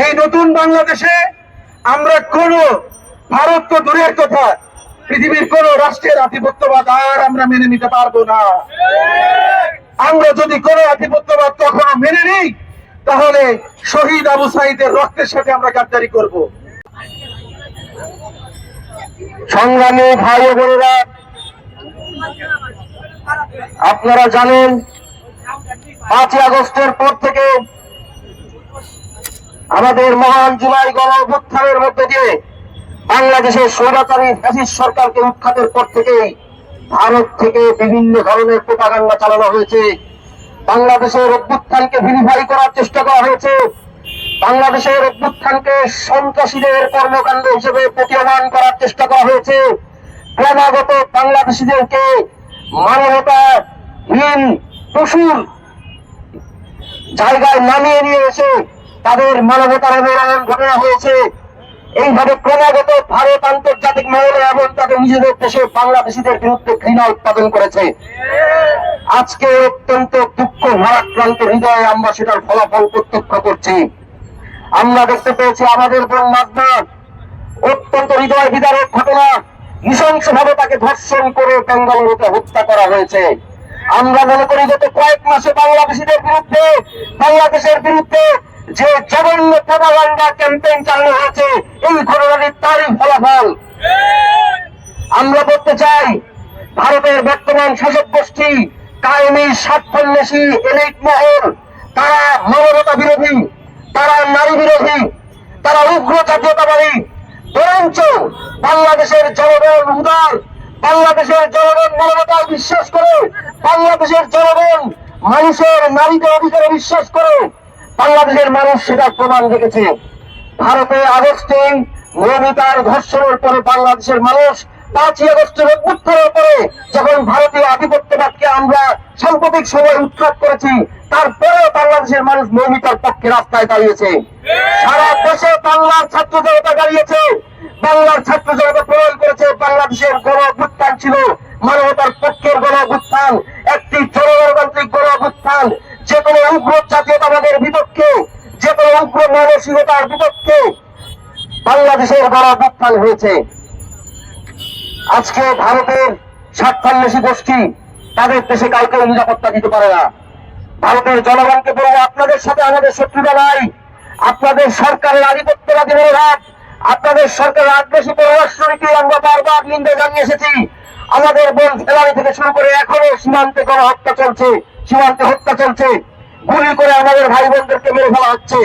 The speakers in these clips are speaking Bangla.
এই নতুন বাংলাদেশে আমরা কোন ভারত তো দূরের কথা, পৃথিবীর কোন রাষ্ট্রের আধিপত্যবাদ আর আমরা মেনে নিতে পারব না। আমরা যদি কোন আধিপত্যবাদ কখনো মেনে নিই, তাহলে শহীদ আবু সাইদের রক্তের সাথে আমরা গাদ্দারি করব। সংগ্রামী ভাই বোনেরা, আপনারা জানেন, পাঁচই আগস্টের পর থেকে আমাদের মহান জুলাই গণ অভ্যুত্থানের মধ্যে দিয়ে বাংলাদেশের স্বৈরাচারী ফ্যাসিস্ট সরকারকে উৎখাতের পর থেকেই ভারত থেকে বিভিন্ন ধরনের প্রোপাগান্ডা চালানো হয়েছে। বাংলাদেশের অভ্যুত্থানকে ভিলিফাই করার চেষ্টা করা হয়েছে। বাংলাদেশের অভ্যুত্থানকে সন্ত্রাসীদের কর্মকাণ্ড হিসেবে প্রতীয়মান করার চেষ্টা করা হয়েছে। ক্রমাগত বাংলাদেশিদেরকে মানবতাহীন পশুর জায়গায় নামিয়ে নিয়ে এসে তাদের মানবতার অবলম্বন ঘটনা হয়েছে। এইভাবে ক্রমাগত ভারত আন্তর্জাতিক মহলে এবং তাদের নিজেদের দেশে বাংলাদেশিদের বিরুদ্ধে ঘৃণা উৎপাদন করেছে। আজকে অত্যন্ত দুঃখ, ভারাক্রান্ত হৃদয়ে আমরা সেটার ফলাফল প্রত্যক্ষ করছি। আমরা দেখতে পেয়েছি আমাদের বোন নাজমা অত্যন্ত হৃদয় বিদারক ঘটনা। নৃশংস ভাবে তাকে ধর্ষণ করে বেঙ্গালুরুতে হত্যা করা হয়েছে। আমরা মনে করি গত কয়েক মাসে বাংলাদেশিদের বিরুদ্ধে, বাংলাদেশের বিরুদ্ধে যে জঘন্য প্রোপাগান্ডা ক্যাম্পেইন চালানো হয়েছে, এই ঘটনাটির তারই ফলাফল। আমরা বলতে চাই, ভারতের বর্তমান শাসক গোষ্ঠী কায়েমি স্বার্থন্বেষী এলিট মহল, তারা মানবতা বিরোধী, তারা নারী বিরোধী, তারা উগ্র জাতীয়তাবাদী, বরঞ্চ বাংলাদেশের জনগণ উদার, বাংলাদেশের জনগণ মানবতায় বিশ্বাস করে, বাংলাদেশের জনগণ মানুষের নারীদের অধিকারে বিশ্বাস করে বাংলাদেশের মানুষ সেটা প্রমাণ দেখেছে। ভারতে আগস্টে নিয়মিতার ধর্ষণের পরে বাংলাদেশের মানুষ পাঁচই আগস্টের অভ্যুত্থানের পরে যখন ভারতীয় আধিপত্যবাদকে আমরা সাম্প্রতিক সময় উৎখাত করেছি, তারপরেও বাংলাদেশের মানুষ মৌমিতার পক্ষে রাস্তায় দাঁড়িয়েছে। সারা দেশে বাংলার ছাত্র জনতা দাঁড়িয়েছে। বাংলার ছাত্র জনতা গণ অভ্যুত্থান হয়েছে। আজকে ভারতের স্বার্থান্বেষী গোষ্ঠী তাদের দেশে কাউকে নিরাপত্তা দিতে পারে না। ভারতের জনগণকে বলব, আপনাদের সাথে আমাদের শত্রুতা নাই। আপনাদের সরকারের আধিপত্যবাদী মনোভাব, আপনাদের সরকারের আগ্রাসী পররাষ্ট্রনীতি আমরা বারবার নিন্দা জানিয়ে এসেছি। আমাদের বোন ফেলারি থেকে শুরু করে এখনও সীমান্তে কোনো হত্যা চলছে, সীমান্তে হত্যা চলছে। গুলি করে আমাদের ভাই বোনদেরকে মেরে ফেলা হচ্ছে।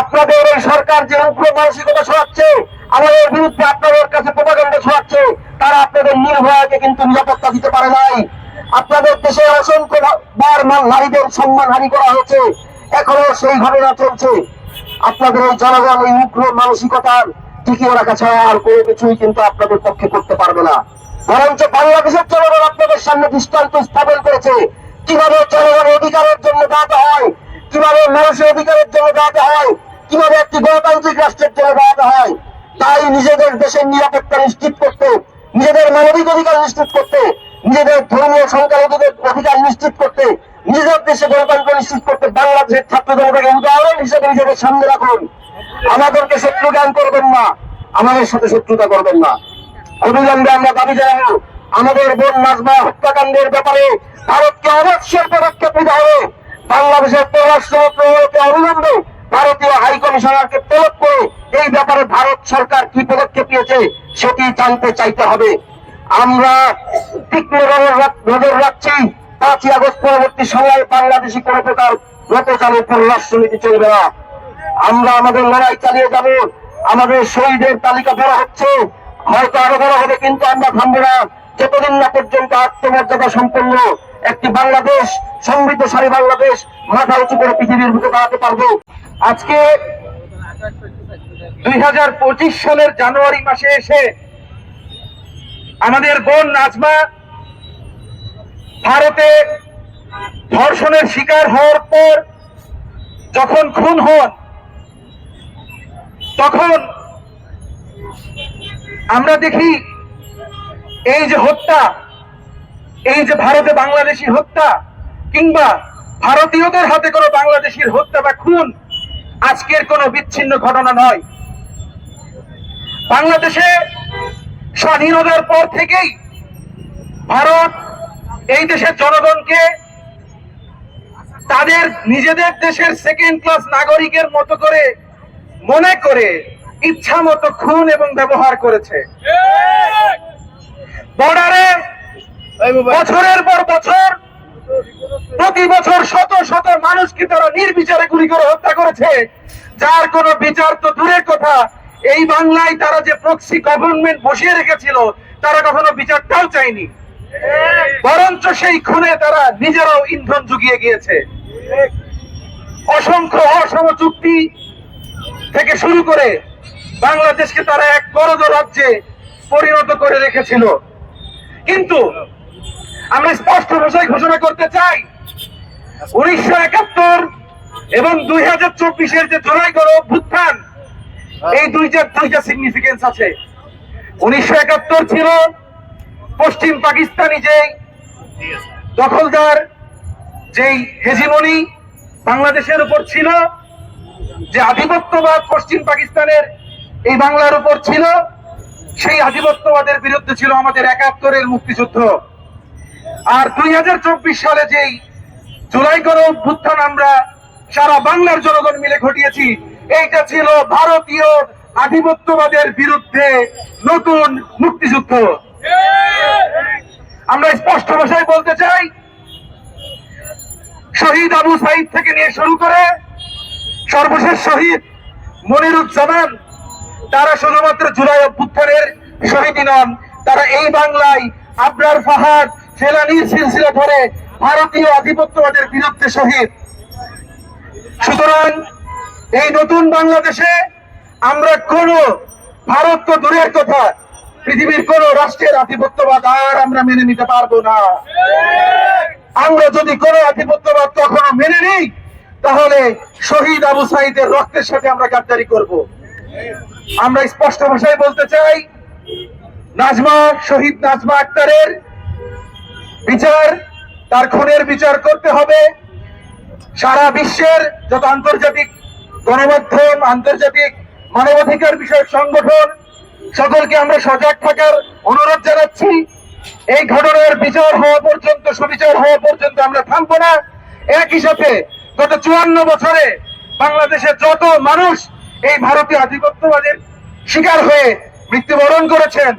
আপনাদের এই সরকার যে উগ্র মানসিকতা ছড়াচ্ছে আমাদের বিরুদ্ধে আপনাদের কাছে প্রপাগান্ডা ছড়াচ্ছে। তারা আপনাদের নির্ভয়াকে কিন্তু নিরাপত্তা দিতে পারে নাই। আপনাদের দেশে অসংখ্য বার নারীদের সম্মান হানি করা হয়েছে। এখনও সেই ঘটনা চলছে। আপনাদের এই জনগণ, এই উগ্র মানসিকতার টিকিয়ে রাখা ছাড়া আর কোনো কিছুই কিন্তু আপনাদের পক্ষে করতে পারবে না। বরঞ্চ বাংলাদেশের জনগণ আপনাদের সামনে দৃষ্টান্ত স্থাপন করেছে। কীভাবে জনগণের অধিকারের জন্য দাঁড়াতে হয়, কীভাবে মানুষের অধিকারের জন্য দাঁড়াতে হয়, কীভাবে একটি গণতান্ত্রিক রাষ্ট্রের জন্য দাঁড়াতে হয় তাই নিজেদের দেশের নিরাপত্তা নিশ্চিত করতে, নিজেদের মানবিক অধিকার নিশ্চিত করতে, নিজেদের ধর্মীয় সংখ্যালঘুদের অধিকার নিশ্চিত করতে, নিজেদের দেশে গণতন্ত্র নিশ্চিত করতে বাংলাদেশের ছাত্র জনতাকে উদাহরণ হিসেবে নিজেদের সামনে রাখুন। আমাদেরকে শত্রু জ্ঞান করবেন না, আমাদের সাথে শত্রুতা করবেন না। অবিলম্বে আমরা দাবি জানাব, আমাদের বোন নাজমা হত্যাকাণ্ডের ব্যাপারে ভারতকে অবশ্যই পদক্ষেপ নিতে হবে। বাংলাদেশের পররাষ্ট্র মন্ত্রণালয়কে অবিলম্বে ভারতীয় হাই কমিশনারকে তলব করে এই ব্যাপারে ভারত সরকার কি পদক্ষেপ নিয়েছে সেটি জানতে চাইতে হবে। আমরা নজর রাখছি, পাঁচই আগস্ট পরবর্তী সময়ে বাংলাদেশি কোন প্রকার রতচালু পররাষ্ট্রনীতি চলবে না। আমরা আমাদের লড়াই চালিয়ে যাব, আমাদের শহীদের তালিকা বড় হচ্ছে, হয়তো আরও বড় হবে, কিন্তু আমরা থামবো না। যতদিন না পর্যন্ত আত্মমর্যাদা সম্পন্ন একটি বাংলাদেশ, সমৃদ্ধশালী বাংলাদেশ মাথা উঁচু করে পৃথিবীর বুকে দাঁড়াতে পারব। আজকে দুই হাজার পঁচিশ সালের জানুয়ারি মাসে এসে আমাদের বোন নাজমা ভারতে ধর্ষণের শিকার হওয়ার পর যখন খুন হন, তখন আমরা দেখি এই যে হত্যা, এই যে ভারতে বাংলাদেশি হত্যা কিংবা ভারতীয়দের হাতে কোনো বাংলাদেশির হত্যা বা খুন আজকের কোনো বিচ্ছিন্ন ঘটনা নয়। বাংলাদেশে স্বাধীনতার পর থেকেই ভারত এই দেশের জনগণকে তাদের নিজেদের দেশের সেকেন্ড ক্লাস নাগরিকের মতো করে মনে করে ইচ্ছা মতো খুন এবং ব্যবহার করেছে। বর্ডারে বছরের পর বছর প্রতি বছর শত শত মানুষকে তারা নির্বিচারে গুলি করে হত্যা করেছে। যার কোনো বিচার তো দূরের কথা। এই বাংলায় তারা যে প্রক্সি গভর্নমেন্ট বসিয়ে রেখেছিল, তারা কখনো বিচারটাও চায়নি। বরঞ্চ সেই খুনে তারা নিজেরাও ইন্ধন জুগিয়ে গিয়েছে। অসংখ্য অসম চুক্তি থেকে শুরু করে বাংলাদেশকে তারা এক করদ রাজ্যে পরিণত করে রেখেছিল। কিন্তু আমরা স্পষ্ট ভাষায় ঘোষণা করতে চাই উনিশশো একাত্তর এবং দুই হাজার চব্বিশের যে গণ অভ্যুত্থান, এই দুইটা দুইটা সিগনিফিকেন্স আছে। উনিশশো একাত্তর ছিল পশ্চিম পাকিস্তানি যেই দখলদার, যেই হেজিমনি বাংলাদেশের উপর ছিল, যে আধিপত্যবাদ পশ্চিম পাকিস্তানের এই বাংলার উপর ছিল, সেই আধিপত্যবাদের বিরুদ্ধে ছিল আমাদের একাত্তরের মুক্তিযুদ্ধ। আর দুই হাজার চব্বিশ সালে যেই জুলাই গণ অভ্যুত্থান আমরা সারা বাংলার জনগণ মিলে ঘটিয়েছি। এইটা ছিল ভারতীয় আধিপত্যবাদের বিরুদ্ধে নতুন মুক্তিযুদ্ধ। আমরা স্পষ্ট ভাষায় বলতে চাই, শহীদ আবু সাইদ থেকে নিয়ে শুরু করে সর্বশেষ শহীদ মনিরুজ্জামান, তারা শুধুমাত্র জুলাই অভ্যুত্থানের শহীদই নন, তারা এই বাংলায় আবরার ফাহাদ ফেলানির সিলসিলা ধরে ভারতীয় আধিপত্যবাদের বিরুদ্ধে শহীদ। সুতরাং এই নতুন বাংলাদেশে আমরা কোন ভারত তো দূরের কথা, পৃথিবীর কোন রাষ্ট্রের আধিপত্যবাদ আর আমরা মেনে নিতে পারব না। আমরা যদি কোন আধিপত্যবাদ কখনো মেনে নিই, তাহলে শহীদ আবু সাইদের রক্তের সাথে আমরা গাদ্দারি করব। আমরা স্পষ্ট ভাষায় বলতে চাই, নাজমা, শহীদ নাজমা আক্তারের বিচার তার খুনের বিচার করতে হবে। সারা বিশ্বের যত আন্তর্জাতিক গণমাধ্যম, আন্তর্জাতিক মানবাধিকার বিষয়ক সংগঠন, সকলকে আমরা সজাগ থাকার অনুরোধ জানাচ্ছি। এই ঘটনার বিচার হওয়া পর্যন্ত, সুবিচার হওয়া পর্যন্ত আমরা থামবো না। একই সাথে গত চুয়ান্ন বছরে বাংলাদেশের যত মানুষ এই ভারতীয় আধিপত্যবাদের শিকার হয়ে মৃত্যুবরণ করেছেন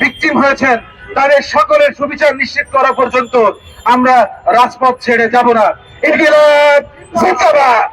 ভিকটিম হয়েছেন, তাদের সকলের সুবিচার নিশ্চিত করা পর্যন্ত আমরা রাজপথ ছেড়ে যাব না। ইনকিলাব জিন্দাবাদ।